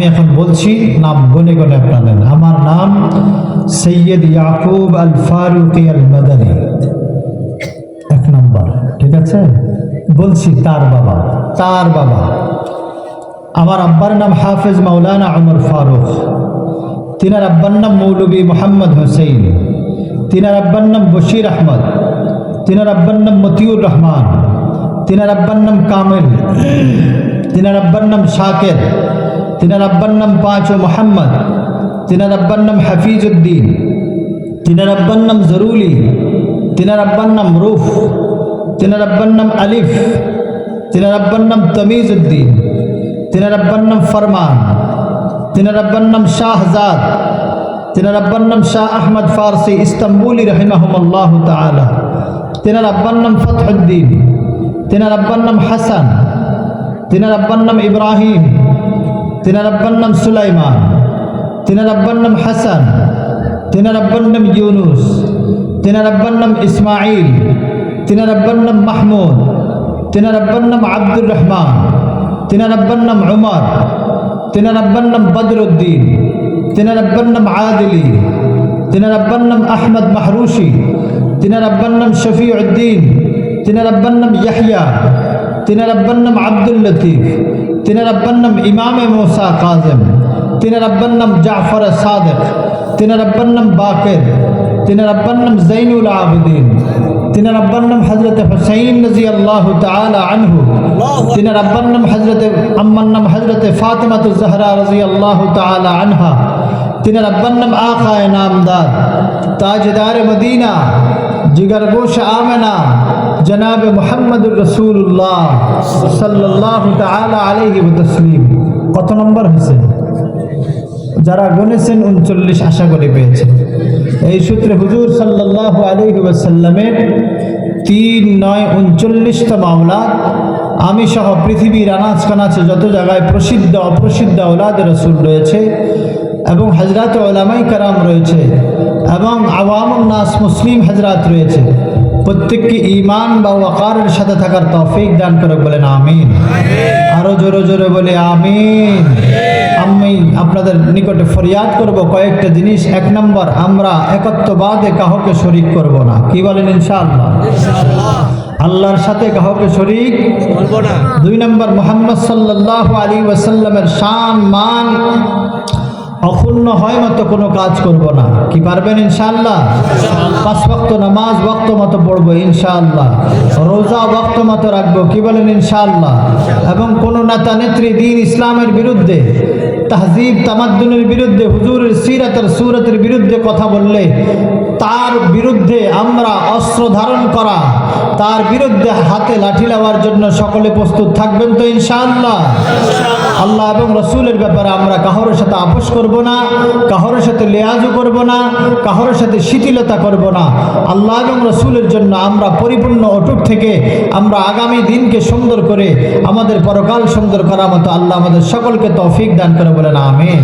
আমি এখন বলছি, নাম গনে গনে আপনাদের। আমার নাম সৈয়দ ইয়াকুব আল ফারুকি আল মাদানী। এক নম্বর, ঠিক আছে? বলছি, তার বাবা তার বাবা। আমার আব্বার নাম হাফেজ মাওলানা আমর ফারুক। তিনার আব্বার নাম মৌলবী মোহাম্মদ হোসেন তিনার আব্বার নাম বশির আহমদ। তিনার আব্বার নাম মতিউর রহমান। তিনার আব্বার নাম কামেল। তিনার আব্বার নাম শাকের। তিনার আব্বার নাম পাঁচ মোহাম্মদ তিনার আব্বার নাম হাফিজ উদ্দিন তিনার আব্বার নাম জরুলি তিনার আব্বার নাম রুফ তিনার আব্বার নাম আলিফ তিনার আব্বার নাম তমিজ উদ্দিন তিনার আব্বার নাম ফরমান তিনার আব্বার নাম শাহজাদ তিনার আব্বার নাম শাহ আহমদ ফারসি ইস্তাম্বুলি রহিমাহুল্লাহ তালা তিনার আব্বার নাম ফতহুদ্দিন তিনার আব্বার নাম হাসান তিনার আব্বার নাম ইব্রাহিম তিনার আব্বার নাম সুলাইমান তিনার আব্বার নাম হাসান তিনার আব্বার নাম ইউনুস তিনার আব্বার নাম ইসমাইল তিনার আব্বার নাম মাহমুদ তিনার আব্বার নাম আব্দুর রহমান তিনার আব্বার নাম উমর তিনার আব্বার নাম বদরুদ্দিন তিনার আব্বার নাম আদিলি তিনার আব্বার নাম আহমদ মাহরুশি তিনার আব্বার নাম শফি উদ্দিন তিনার আব্বার নাম ইয়াহিয়া তিনার আব্বার নাম আব্দুল লতিফ তিনার আব্বার নাম ইমামে মোসা কাজম, তিনার আব্বার নাম জাফর সাদেক, তিনার আব্বার নাম বাকের, তিনার আব্বার নাম জৈনুল আবদিন, তিনার আব্বার নাম হজরত হুসাইন রাজি আল্লাহ আনহু, তিনার আব্বার নাম হজরত আম্মার নাম হজরত ফাতেমাত জহরা রাজি আল্লাহ আনহা, তিনার আব্বার নাম আখায় নামদার, তাজদার মদিনা জিগর গোশ আমেনা জনাব মোহাম্মদুর রসুল্লাহ সাল্লাহ আলহি তসলিম কত নম্বর হয়েছে? যারা গণেছেন উনচল্লিশ আশা করে পেয়েছেন এই সূত্রে হুজুর সাল্লাহ আলহি ওয়াসাল্লামের তিন, নয় উনচল্লিশটা মামলা আমি সহ পৃথিবীর আনাচ কানাচে যত জায়গায় প্রসিদ্ধ, অপ্রসিদ্ধ ওলাদের রসুল রয়েছে এবং হজরত ওলামাই কারাম রয়েছে এবং আওয়ামুল নাস মুসলিম হজরাত রয়েছে। প্রত্যেককে ইমান বা ওয়াকারের সাথে থাকার তৌফিক দান করে বলেন আমিন। আরও জোরে জোরে বলে আমিন। আমি আপনাদের নিকটে ফরিয়াদ করব কয়েকটা জিনিস। এক নম্বর আমরা একত্ববাদে কাহকে শরিক করব না। কি বলেন ইনশাআল্লাহ? আল্লাহর সাথে কাহকে শরিক দুই নম্বর মোহাম্মদ সাল্লাহ আলী ওয়াসাল্লামের শান মান অক্ষুণ্ণ হয় মতো কোনো কাজ করব না। কি পারবেন ইনশাআল্লাহ? পাঁচ বক্ত নামাজ বক্ত মতো পড়ব ইনশাআল্লাহ। রোজা বক্ত মতো রাখব, কি বলেন ইনশাআল্লাহ? এবং কোনো নেতা, নেত্রী, দিন ইসলামের বিরুদ্ধে, তাহজিব, তামাদ্দুনের বিরুদ্ধে, হুজুরের সিরাতের, সুরতের বিরুদ্ধে কথা বললে, তার বিরুদ্ধে আমরা অস্ত্র ধারণ করা তার বিরুদ্ধে হাতে লাঠি নেওয়ার জন্য সকলে প্রস্তুত থাকবেন তো ইনশাআল্লাহ। আল্লাহ এবং রসুলের ব্যাপারে আমরা কাহরের সাথে আপোষ করব না কাহরের সাথে লেয়াজও করব না কাহরের সাথে শিথিলতা করব না। আল্লাহ এবং রসুলের জন্য আমরা পরিপূর্ণ অটুট থেকে আমরা আগামী দিনকে সুন্দর করে আমাদের পরকাল সুন্দর করার মতো আল্লাহ আমাদের সকলকে তৌফিক দান করে বলেন, আমিন।